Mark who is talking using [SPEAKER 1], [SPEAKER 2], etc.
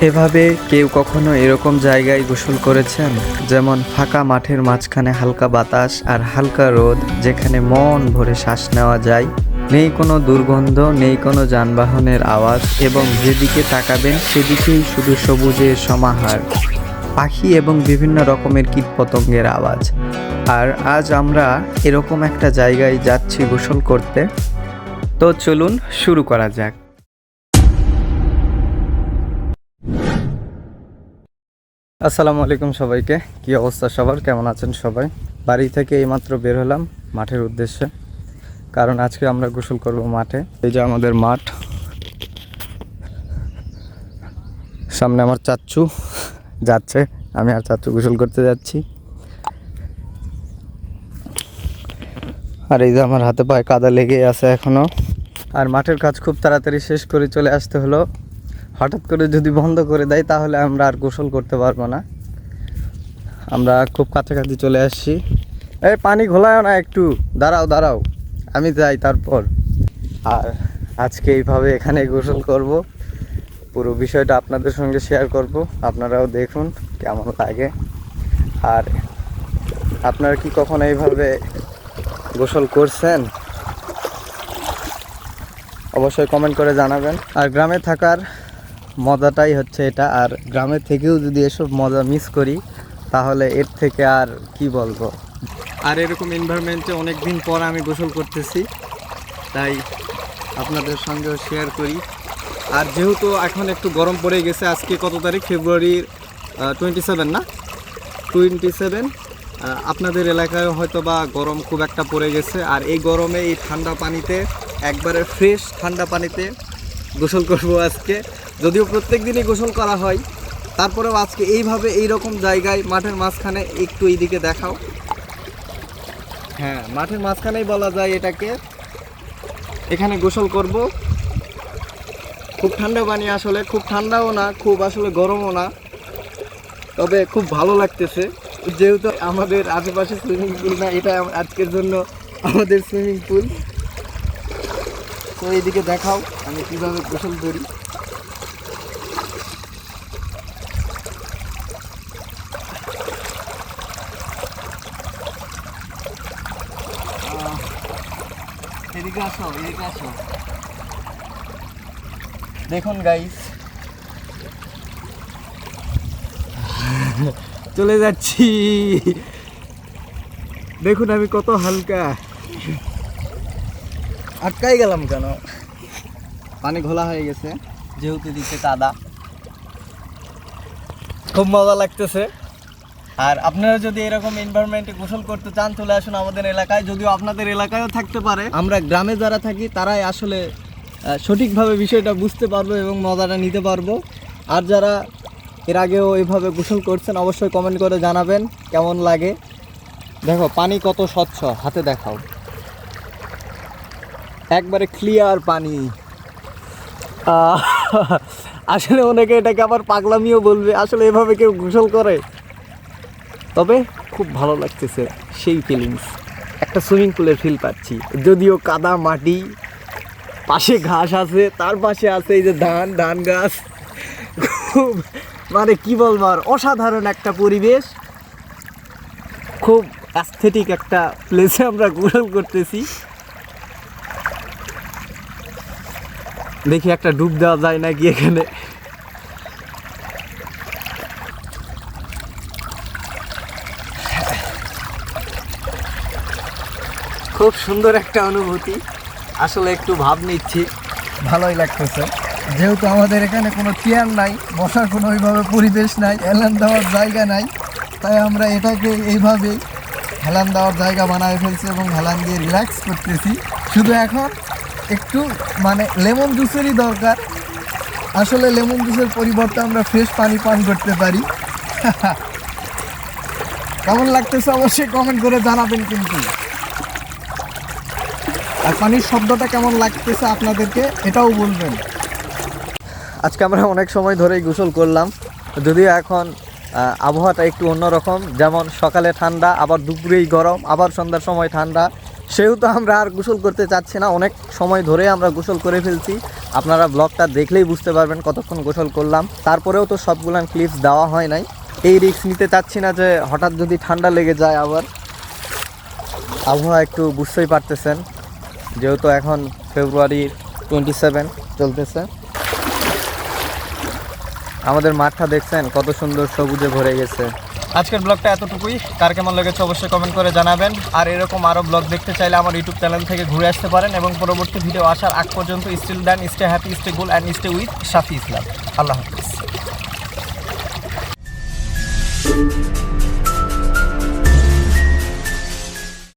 [SPEAKER 1] এভাবে কেউ কখনো এরকম জায়গায় গোসল করেছেন? যেমন ফাঁকা মাঠের মাঝখানে হালকা বাতাস আর হালকা রোদ, যেখানে মন ভরে শ্বাস নেওয়া যায়। নেই কোনো দুর্গন্ধ, নেই কোনো যানবাহনের আওয়াজ এবং যেদিকে তাকাবেন সেদিকেই শুধু সবুজের সমাহার। পাখি এবং বিভিন্ন রকমের কীটপতঙ্গের আওয়াজ। আর আজ আমরা এরকম একটা জায়গায় যাচ্ছি গোসল করতে। তো চলুন শুরু করা যাক। আসসালামু আলাইকুম সবাইকে। কি অবস্থা সবার? কেমন আছেন সবাই? বাড়ি থেকে এইমাত্র বের হলাম মাঠের উদ্দেশ্যে। কারণ আজকে আমরা গোসল করব মাঠে। এই যে আমাদের মাঠ। সামনে আমার চাচ্চু যাচ্ছে। আমি আর চাচ্চু গোসল করতে যাচ্ছি। আর এই যে আমার হাতে পায়ে কাদা লেগে আছে এখনও। আর মাঠের কাজ খুব তাড়াতাড়ি শেষ করে চলে আসতে হলো। হঠাৎ করে যদি বন্ধ করে দেয়, তাহলে আমরা আর গোসল করতে পারব না। আমরা খুব কাছাকাছি চলে আসছি। এই পানি ঘোলায় না একটু। দাঁড়াও দাঁড়াও। আমি যাই তারপর। আর আজকে এইভাবে এখানে গোসল করব। পুরো বিষয়টা আপনাদের সঙ্গে শেয়ার করব। আপনারাও দেখুন কেমন লাগে। আর আপনারা কি কখনো এইভাবে গোসল করছেন? অবশ্যই কমেন্ট করে জানাবেন। আর গ্রামে থাকার মজাটাই হচ্ছে এটা। আর গ্রামে থেকেও যদি এসব মজা মিস করি, তাহলে এর থেকে আর কি বলব? আর এরকম এনভায়রনমেন্টে অনেক দিন পর আমি গোসল করতেছি, তাই আপনাদের সঙ্গেও শেয়ার করি। আর যেহেতু এখন একটু গরম পড়ে গেছে, আজকে কত তারিখ? ফেব্রুয়ারির টোয়েন্টি সেভেন না? টোয়েন্টি সেভেন আপনাদের এলাকায় হয়তো বা গরম খুব একটা পড়ে গেছে। আর এই গরমে এই ঠান্ডা পানিতে, একবারে ফ্রেশ ঠান্ডা পানিতে গোসল করব আজকে। যদিও প্রত্যেক দিনই গোসল করা হয়, তারপরেও আজকে এইভাবে এই রকম জায়গায় মাঠের মাঝখানে একটু এইদিকে দেখাও। হ্যাঁ মাঠের মাঝখানেই বলা যায় এটাকে। এখানে গোসল করব। খুব ঠান্ডা পানি আসলে, খুব ঠান্ডাও না, খুব আসলে গরমও না। তবে খুব ভালো লাগতেছে। যেহেতু আমাদের আশেপাশে সুইমিং পুল না, এটা আজকের জন্য আমাদের সুইমিং পুল। তো এইদিকে দেখাও, আমি কীভাবে গোসল করি। দেখুন গাইস চলে যাচ্ছি। দেখুন আমি কত হালকা। আটকাই গেলাম কেন? পানি ঘোলা হয়ে গেছে। যেহেতু দিচ্ছে কাদা খুব মজা লাগতেছে। আর আপনারা যদি এরকম এনভায়রনমেন্টে গোসল করতে চান, চলে আসুন আমাদের এলাকায়। যদিও আপনাদের এলাকায়ও থাকতে পারে, আমরা গ্রামে যারা থাকি, তারাই আসলে সঠিকভাবে বিষয়টা বুঝতে পারব এবং মজাটা নিতে পারব। আর যারা এর আগেও এভাবে গোসল করছেন, অবশ্যই কমেন্ট করে জানাবেন, কেমন লাগে। দেখো, পানি কত স্বচ্ছ, হাতে দেখাও। একবারে ক্লিয়ার পানি। আসলে অনেকে এটাকে আবার পাগলামিও বলবে, আসলে এভাবে কেউ গোসল করে? তবে খুব ভালো লাগতেছে সেই ফিলিংস একটা সুইমিং পুলের ফিল পাচ্ছি। যদিও কাদা মাটি, পাশে ঘাস আছে, তার পাশে আছে এই যে ধান ধান গাছ। খুব মানে কি বলব আর, অসাধারণ একটা পরিবেশ। খুব অ্যাস্থেটিক একটা প্লেসে আমরা গোসল করতেছি। দেখি একটা ডুব দেওয়া যায় নাকি এখানে। খুব সুন্দর একটা অনুভূতি। আসলে একটু ভাব নিচ্ছি। ভালোই লাগতেছে। যেহেতু আমাদের এখানে কোনো চেয়ার নাই, বসার কোনো ওইভাবে পরিবেশ নাই, হেলান দেওয়ার জায়গা নাই, তাই আমরা এটাকে এইভাবেই হেলান দেওয়ার জায়গা বানায় ফেলছি এবং হেলান দিয়ে রিল্যাক্স করতেছি। শুধু এখন একটু মানে লেমন জুসেরই দরকার। আসলে লেমন জুসের পরিবর্তে আমরা ফ্রেশ পানি পান করতে পারি। কেমন লাগতেছে অবশ্যই কমেন্ট করে জানাবেন কিন্তু। পানির শব্দটা কেমন লাগতেছে আপনাদেরকে এটাও বলবেন। আজকে আমরা অনেক সময় ধরেই গোসল করলাম, যদিও এখন আবহাওয়াটা একটু অন্যরকম, যেমন সকালে ঠান্ডা, আবার দুপুরেই গরম, আবার সন্ধ্যার সময় ঠান্ডা। সেহেতু আমরা আর গোসল করতে চাচ্ছি না, অনেক সময় ধরে আমরা গোসল করে ফেলছি। আপনারা ব্লগটা দেখলেই বুঝতে পারবেন কতক্ষণ গোসল করলাম। তারপরেও তো সবগুলান ক্লিপস দেওয়া হয় নাই। এই রিস্ক নিতে চাচ্ছি না যে হঠাৎ যদি ঠান্ডা লেগে যায় আবার। আবহাওয়া একটু বুঝতেই পারতেছেন। যেহেতু এখন ফেব্রুয়ারি টোয়েন্টি সেভেন চলতেছে। আমাদের মাঠটা দেখছেন, কত সুন্দর সবুজে ভরে গেছে। আজকের ব্লগটা এতটুকুই। কার কেমন লেগেছে অবশ্যই কমেন্ট করে জানাবেন। আর এরকম আরও ব্লগ দেখতে চাইলে আমার ইউটিউব চ্যানেল থেকে ঘুরে আসতে পারেন এবং পরবর্তী ভিডিও আসার আগ পর্যন্ত still then stay happy stay cool and stay with Shafi Islam Allah Hafiz.